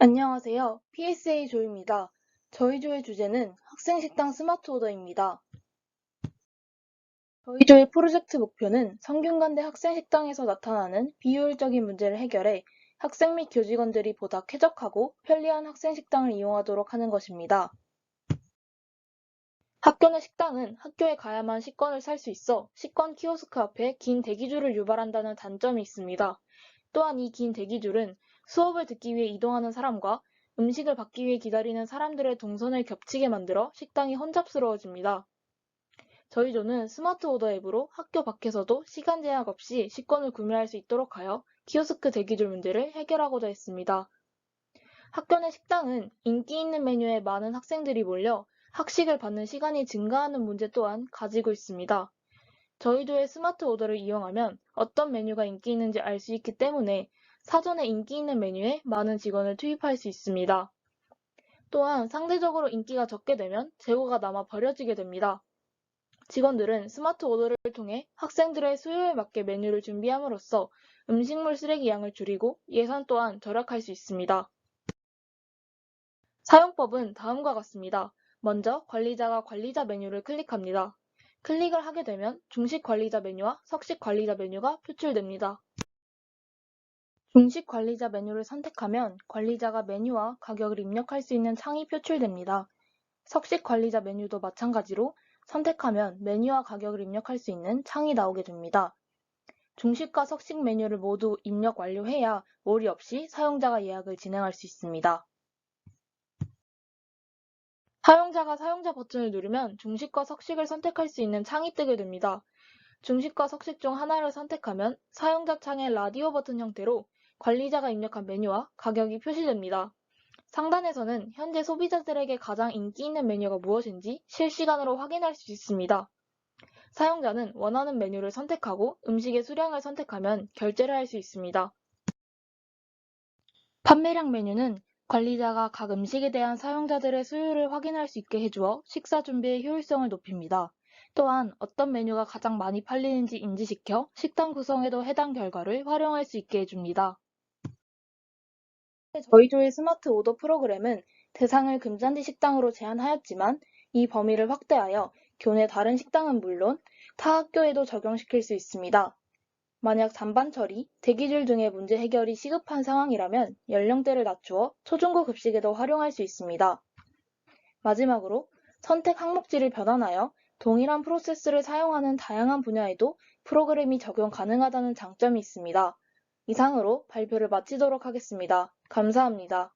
안녕하세요. PSA 조입니다. 저희 조의 주제는 학생식당 스마트 오더입니다. 저희 조의 프로젝트 목표는 성균관대 학생식당에서 나타나는 비효율적인 문제를 해결해 학생 및 교직원들이 보다 쾌적하고 편리한 학생식당을 이용하도록 하는 것입니다. 학교 내 식당은 학교에 가야만 식권을 살 수 있어 식권 키오스크 앞에 긴 대기줄을 유발한다는 단점이 있습니다. 또한 이 긴 대기줄은 수업을 듣기 위해 이동하는 사람과 음식을 받기 위해 기다리는 사람들의 동선을 겹치게 만들어 식당이 혼잡스러워집니다. 저희 조는 스마트 오더 앱으로 학교 밖에서도 시간 제약 없이 식권을 구매할 수 있도록 하여 키오스크 대기줄 문제를 해결하고자 했습니다. 학교 내 식당은 인기 있는 메뉴에 많은 학생들이 몰려 학식을 받는 시간이 증가하는 문제 또한 가지고 있습니다. 저희 조의 스마트 오더를 이용하면 어떤 메뉴가 인기 있는지 알 수 있기 때문에 사전에 인기 있는 메뉴에 많은 직원을 투입할 수 있습니다. 또한 상대적으로 인기가 적게 되면 재고가 남아 버려지게 됩니다. 직원들은 스마트 오더를 통해 학생들의 수요에 맞게 메뉴를 준비함으로써 음식물 쓰레기 양을 줄이고 예산 또한 절약할 수 있습니다. 사용법은 다음과 같습니다. 먼저 관리자가 관리자 메뉴를 클릭합니다. 클릭을 하게 되면 중식 관리자 메뉴와 석식 관리자 메뉴가 표출됩니다. 중식 관리자 메뉴를 선택하면 관리자가 메뉴와 가격을 입력할 수 있는 창이 표출됩니다. 석식 관리자 메뉴도 마찬가지로 선택하면 메뉴와 가격을 입력할 수 있는 창이 나오게 됩니다. 중식과 석식 메뉴를 모두 입력 완료해야 오류 없이 사용자가 예약을 진행할 수 있습니다. 사용자가 사용자 버튼을 누르면 중식과 석식을 선택할 수 있는 창이 뜨게 됩니다. 중식과 석식 중 하나를 선택하면 사용자 창의 라디오 버튼 형태로 관리자가 입력한 메뉴와 가격이 표시됩니다. 상단에서는 현재 소비자들에게 가장 인기 있는 메뉴가 무엇인지 실시간으로 확인할 수 있습니다. 사용자는 원하는 메뉴를 선택하고 음식의 수량을 선택하면 결제를 할 수 있습니다. 판매량 메뉴는 관리자가 각 음식에 대한 사용자들의 수요를 확인할 수 있게 해주어 식사 준비의 효율성을 높입니다. 또한 어떤 메뉴가 가장 많이 팔리는지 인지시켜 식당 구성에도 해당 결과를 활용할 수 있게 해줍니다. 저희 조의 스마트 오더 프로그램은 대상을 금잔디 식당으로 제한하였지만 이 범위를 확대하여 교내 다른 식당은 물론 타 학교에도 적용시킬 수 있습니다. 만약 잔반 처리, 대기줄 등의 문제 해결이 시급한 상황이라면 연령대를 낮추어 초중고 급식에도 활용할 수 있습니다. 마지막으로 선택 항목지를 변환하여 동일한 프로세스를 사용하는 다양한 분야에도 프로그램이 적용 가능하다는 장점이 있습니다. 이상으로 발표를 마치도록 하겠습니다. 감사합니다.